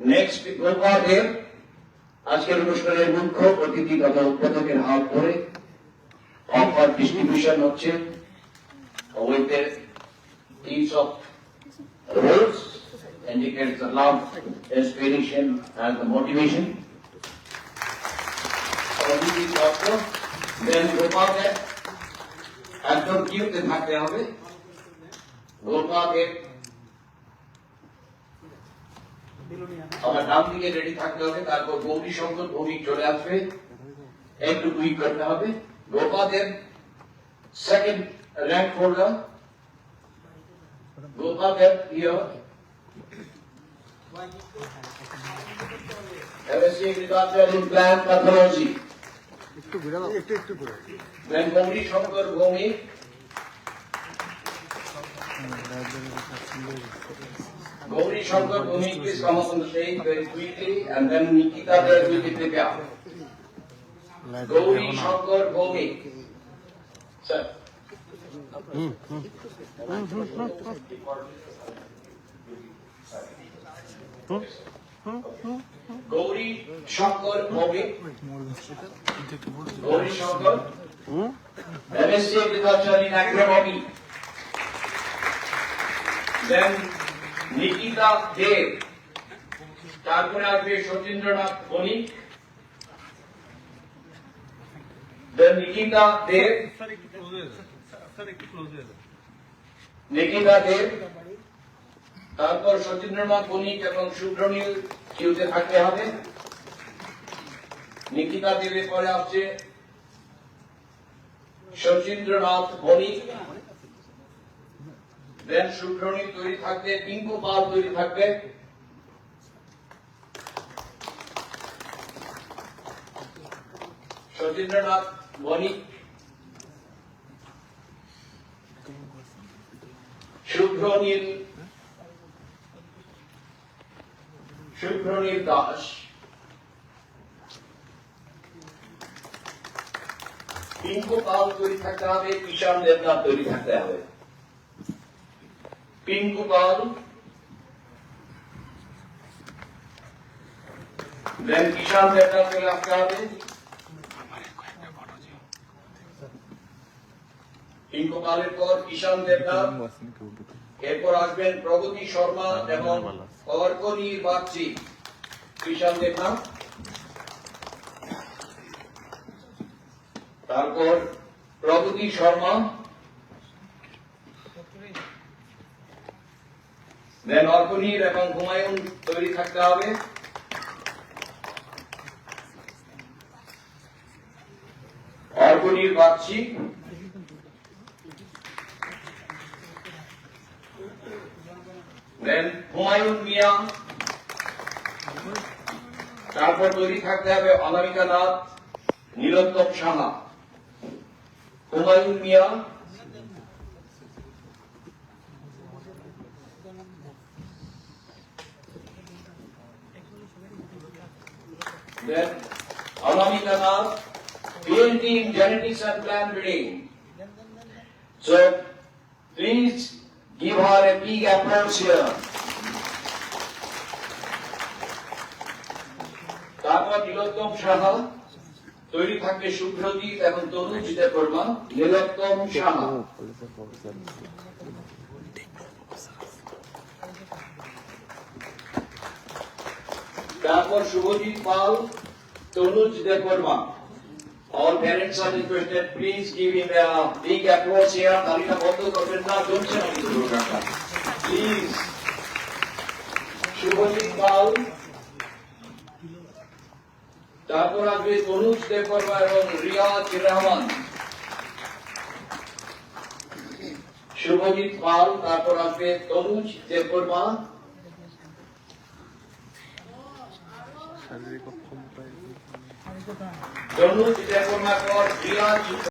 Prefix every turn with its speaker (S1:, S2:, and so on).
S1: Next Gopaldev আজকের অনুষ্ঠানের মুখ্য অতিথি তথা উদ্বোধকের হাত ধরে অফার ডিস্ট্রিবিউশন হচ্ছে with the each of roles indicates the love, inspiration and the motivation. অতিথি তত্ত্ব দেন গোপালদেব একদম কিউতে থাকতে হবে গোপালদেব আমার ডান দিকে রেডি থাকতে হবে তারপর গৌরী শঙ্কর ভৌমিক চলে আসবে। একটু টুইক করতে হবে। গোপাদের সেকেন্ড র্যাঙ্ক হোল্ডার গোপাদের ইয়ে MSc Agriculture in Plant Pathology.
S2: একটু ঘুরে একটু একটু ঘুরে
S1: Then Shankar Bhowmik Gauri Shankar Bhumi, please come up on the stage very quickly, and then Nikita there will be prepared. Gauri Shankar Bhumi. Sir. Gauri Shankar Bhumi. Gauri Shankar. MSc Agriculture in Agronomy. Then Nikita Deb. তারপরে আসবে সতীন্দ্রনাথ বণিক দেন নিকিতা দেব। নিকিতা দেব। তারপর সতীন্দ্রনাথ বণিক এবং শুভ্রনীল কিউতে থাকতে হবে। নিকিতা দেবের পরে আসছে শচীন্দ্রনাথ বণিক দেন শুভ্রনীল তৈরি থাকবে পিঙ্কু পাল তৈরি থাকবে। সতীন্দ্রনাথ, বণিক। শুভ্রনীল। শুভ্রনীল দাস। পিঙ্কু পাল তৈরি থাকতে হবে কিষান দেবনাথ তৈরি থাকতে হবে। পিঙ্কু পাল দেন কিষান দেবনাথ রাখতে হবে পিঙ্কু পালের পর কিষান দেবনাথ এরপর আসবেন প্রগতি শর্মা এবং অর্কনির বাগচি কিষান দেবনাথ তারপর প্রগতি শর্মা দেন অর্কনির এবং হুমায়ুন তৈরি থাকতে হবে। অর্কনির বাগচি দেন হুমায়ুন মিয়া। তারপর তৈরি থাকতে হবে অনামিকা নাথ নীলোত্তম সাহা। হুমায়ুন মিয়া। Then Anamika Nath, PhD in genetics and plant breeding. So please give her a big applause here. তারপর নীলোত্তম সাহা তৈরি থাকবে শুভ্রজিৎ এবং তনুজিতের কর্মা নীলোত্তম সাহা তারপর শুভজিৎ পাল Tanuj Debbarma All parents are requested, please give him a big applause here. করবেন না, জমছে না কিন্তু প্রোগ্রামটা। Please. শুভজিৎ পাল তারপর আসবে তনুজ দেববর্মা এবং রিয়াজ রহমান শুভজিৎ পাল তারপর আসবে তনুজ দেববর্মা
S2: শারীরিক অক্ষমতায়